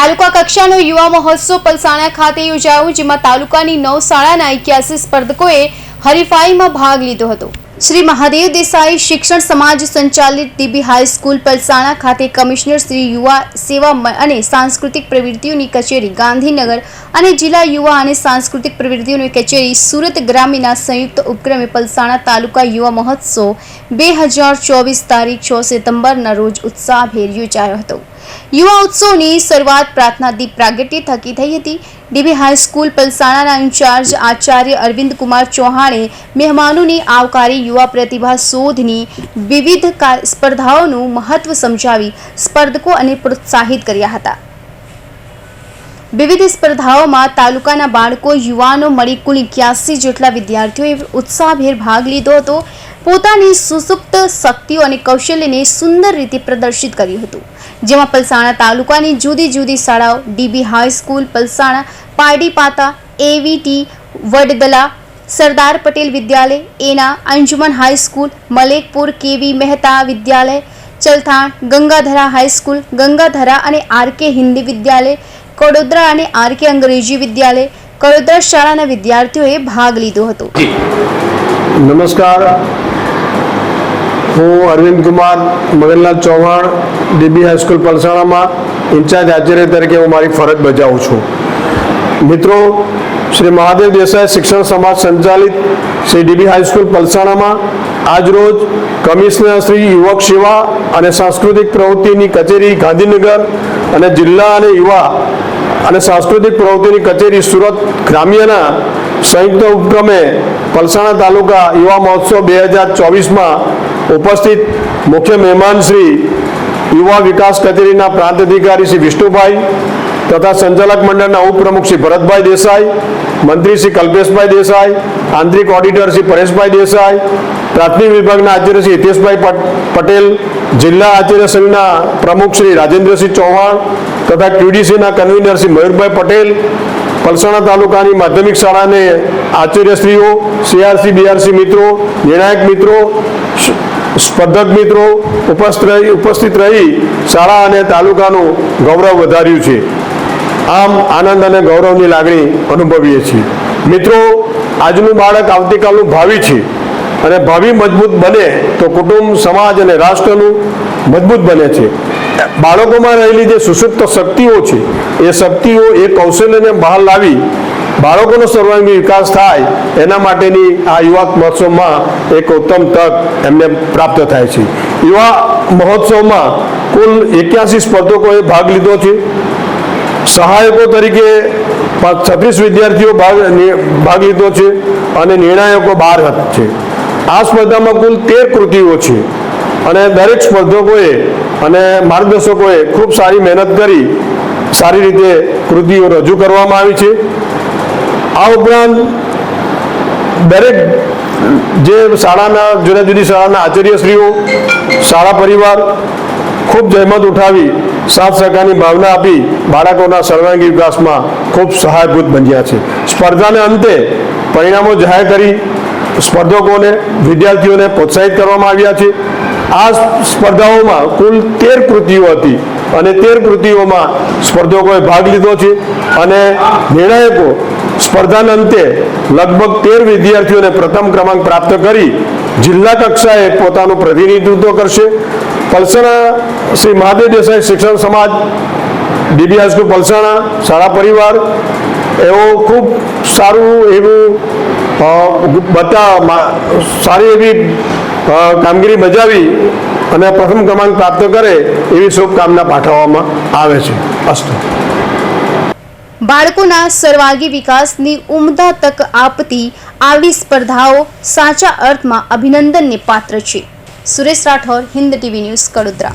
તાલુકા કક્ષાનો યુવા મહોત્સવ પલસાણા ખાતે યોજાયો, જેમાં તાલુકાની નવ શાળાના એક્યાસી સ્પર્ધકોએ હરીફાઈમાં ભાગ લીધો હતો. શ્રી મહાદેવ દેસાઈ શિક્ષણ સમાજ સંચાલિત ડીબી હાઈસ્કૂલ પલસાણા ખાતે કમિશનર શ્રી યુવા સેવા અને સાંસ્કૃતિક પ્રવૃત્તિઓની કચેરી, ગાંધીનગર અને જિલ્લા યુવા અને સાંસ્કૃતિક પ્રવૃત્તિઓની કચેરી, સુરત ગ્રામ્યના સંયુક્ત ઉપક્રમે પલસાણા તાલુકા યુવા મહોત્સવ બે હજાર ચોવીસ તારીખ છ સપ્ટેમ્બરના રોજ ઉત્સાહભેર યોજાયો હતો. યુવા ઉત્સવની શરૂઆત પ્રાર્થના પ્રાગટ્ય થકી થઈ હતી. DB high school પલસાણાના in charge Acharya Arvind Kumar ચૌહાણે મહેમાનોને આવકારી યુવા પ્રતિભા શોધની વિવિધ સ્પર્ધાઓનું મહત્વ સમજાવી સ્પર્ધકો અને પ્રોત્સાહિત કર્યા હતા. વિવિધ સ્પર્ધાઓમાં તાલુકાના બાળકો યુવાનો મળી કુલ એક્યાસી જેટલા વિદ્યાર્થીઓએ ઉત્સાહભેર ભાગ લીધો હતો. પોતાની સુસુપ્ત શક્તિઓ અને કૌશલ્યને સુંદર રીતે પ્રદર્શિત કર્યું હતું. જેમાં પલસાણા તાલુકાની જુદી જુદી શાળાઓ, DB high school Palsana Pardipata AVT Vadadla, Sardar Patel વિદ્યાલય, એના Anjuman high school Malekpur KV Mehta વિદ્યાલય, ચલથાણ, ગંગાધરા હાઈસ્કૂલ ગંગાધરા અને આરકે હિન્દી વિદ્યાલય, કડોદરા અને આરકે અંગ્રેજી વિદ્યાલય, કડોદરા શાળાના વિદ્યાર્થીઓએ ભાગ લીધો હતો. નમસ્કાર. હું Arvind Kumar Maganlal Chauhan DB high school પલસાણામાં incharge આચાર્ય તરીકે હું મારી ફરજ બજાવું છું. મિત્રો, શ્રી મહાદેવ દેસાઈ શિક્ષણ સમાજ સંચાલિત શ્રી ડીબી હાઈસ્કૂલ પલસાણામાં આજરોજ કમિશનર શ્રી યુવક સેવા અને સાંસ્કૃતિક પ્રવૃત્તિની કચેરી ગાંધીનગર અને જિલ્લા અને યુવા અને સાંસ્કૃતિક પ્રવૃત્તિની કચેરી સુરત ગ્રામ્યના સંયુક્ત ઉપક્રમે પલસાણા તાલુકા યુવા મહોત્સવ બે હજાર ચોવીસમાં ઉપસ્થિત મુખ્ય મહેમાન શ્રી યુવા વિકાસ કચેરીના પ્રાંત અધિકારી શ્રી વિષ્ણુભાઈ તથા સંચાલક મંડળના ઉપપ્રમુખ શ્રી ભરતભાઈ દેસાઈ, મંત્રી શ્રી કલ્પેશભાઈ દેસાઈ, આંતરિક ઓડિટર શ્રી પરેશભાઈ દેસાઈ, પ્રાથમિક વિભાગના આચાર્ય શ્રી હિતેશભાઈ પટેલ, જિલ્લા આચાર્ય સંઘના પ્રમુખ શ્રી રાજેન્દ્રસિંહ ચૌહાણ તથા ક્યુડીસીના કન્વીનર શ્રી મયુરભાઈ પટેલ, પલસાણા તાલુકાની માધ્યમિક શાળાને આચાર્યશ્રીઓ સીઆરસી બીઆરસી મિત્રો, નિર્ણાયક મિત્રો સ્પર્ધક મિત્રો, ઉપસ્થિત રહી શાળા અને તાલુકાનું ગૌરવ વધાર્યું છે. આમ આનંદ અને ગૌરવની લાગણી અનુભવીએ છીએ. મિત્રો, આજનું બાળક આવતીકાલનું ભાવિ છે અને ભાવિ મજબૂત બને તો કુટુંબ, સમાજ અને રાષ્ટ્રનું મજબૂત બને છે. બાળકોમાં રહેલી જે સુસુપ્ત શક્તિઓ છે, એ શક્તિઓ, એ કૌશલ્યને બહાર લાવી બાળકોનો સર્વાંગી વિકાસ થાય, એના માટેની આ યુવા મહોત્સવમાં એક ઉત્તમ તક એમને પ્રાપ્ત થાય છે. યુવા મહોત્સવમાં કુલ એક્યાસી સ્પર્ધકોએ ભાગ લીધો છે. સહાયકો તરીકે છત્રીસ વિદ્યાર્થીઓ ભાગ ભાગ લીધો છે અને નિર્ણાયકો બાર છે. આ સ્પર્ધામાં કુલ તેર કૃતિઓ છે અને દરેક સ્પર્ધકોએ અને માર્ગદર્શકોએ ખૂબ સારી મહેનત કરી સારી રીતે કૃતિઓ રજૂ કરવામાં આવી છે. આ ઉપરાંત દરેક જે શાળાના, જુદા જુદી શાળાના આચાર્યશ્રીઓ, શાળા પરિવાર ખૂબ જહેમત ઉઠાવી સાથ સહકારની ભાવના આપી બાળકોના સર્વાંગી વિકાસમાં ખૂબ સહાયભૂત બન્યા છે. સ્પર્ધાને અંતે પરિણામો જાહેર કરી સ્પર્ધકોને, વિદ્યાર્થીઓને પ્રોત્સાહિત કરવામાં આવ્યા છે. આ સ્પર્ધાઓમાં કુલ તેર કૃતિઓ હતી અને તેર કૃતિઓમાં સ્પર્ધકોએ ભાગ લીધો છે અને નિર્ણાયકો સ્પર્ધાના અંતે લગભગ તેર વિદ્યાર્થીઓને પ્રથમ ક્રમાંક પ્રાપ્ત કરી જિલ્લા કક્ષાએ પોતાનું પ્રતિનિધિત્વ કરશે. પલસાણા શ્રી મહાદેવ દેસાઈ શિક્ષણ સમાજ, ડીબી હાઈસ્કૂલ પલસાણા, શાળા પરિવાર એવો ખૂબ સારું એવું બધા સારી એવી કામગીરી બજાવી અને પ્રથમ ક્રમાંક પ્રાપ્ત કરે એવી શુભકામના પાઠવવામાં આવે છે. અસ્તુ. બાળકોના સર્વાંગી વિકાસની ઉમદા તક આપતી આવી સ્પર્ધાઓ સાચા અર્થમાં અભિનંદનને પાત્ર છે. Suresh Rathore Hind TV news, Kadodara.